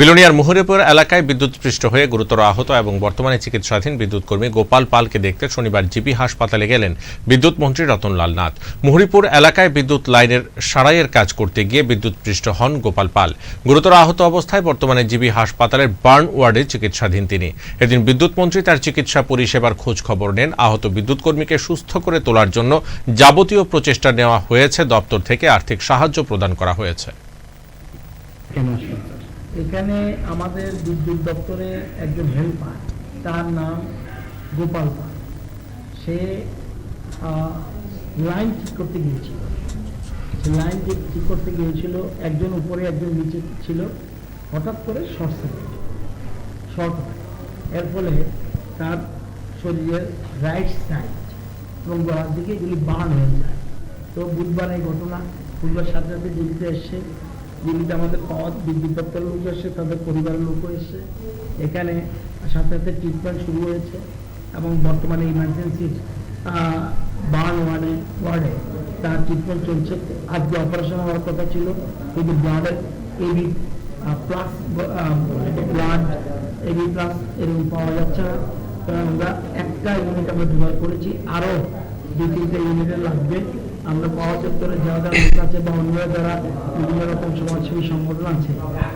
Billionaire Muhuripur এলাকায় বিদ্যুৎস্পৃষ্ট হয়ে গুরুতর আহত এবং বর্তমানে চিকিৎসাধীন বিদ্যুৎ কর্মী গোপাল পালকে দেখতে শনিবার জিবি হাসপাতালে গেলেন বিদ্যুৎ মন্ত্রী রতনলাল নাথ। মুহুরিপুর এলাকায় বিদ্যুৎ লাইনের সারাইয়ের কাজ করতে গিয়ে বিদ্যুৎস্পৃষ্ট হন গোপাল পাল। গুরুতর আহত অবস্থায় বর্তমানে জিবি হাসপাতালের বার্ন ওয়ার্ডে চিকিৎসাধীন তিনি। এদিন বিদ্যুৎ মন্ত্রী তার চিকিৎসা পরিষেবার খোঁজ খবর নেন। আহত বিদ্যুৎ কর্মীকে সুস্থ করে তোলার জন্য যাবতীয় প্রচেষ্টা নেওয়া হয়েছে। দপ্তর থেকে আর্থিক সাহায্য প্রদান করা হয়েছে। এখানে আমাদের বিদ্যুৎ দপ্তরে একজন হেল্পার তার নাম গোপাল পাল। সে লাইন ঠিক করতে গিয়েছিল। সে লাইন ঠিক করতে গিয়েছিল, একজন উপরে, একজন নিচে ছিল। হঠাৎ করে শর্ট সার্কিট শর্ট এর ফলে তার শরীরের রাইট সাইড এবং গলার দিকে এগুলি বার্ন হয়ে যায়। তো বুধবার এই ঘটনা, বুধবার সাথে সাথে দিল্লিতে এসছে। দিল্লিতে আমাদের পাওয়ার বিদ্যুৎ দপ্তরের লোক এসছে তাদের পরিবারের লোকও এসছে এখানে সাথে সাথে ট্রিটমেন্ট শুরু হয়েছে এবং বর্তমানে ইমার্জেন্সি বার্ন ওয়ার্ডে ওয়ার্ডে তার ট্রিটমেন্ট চলছে। আজকে অপারেশন হওয়ার কথা ছিল, কিন্তু ব্লাডের AB plus blood AB plus এরকম পাওয়া যাচ্ছে না। আমরা একটা ইউনিট আমরা জোগাড় করেছি, আরও দুই তিনটে ইউনিটের লাগবে। আমরা পাওয়া চত্বরে যারা লোক আছে বা অন্য যারা বিভিন্ন রকম সমাজসেবী সংগঠন আছে।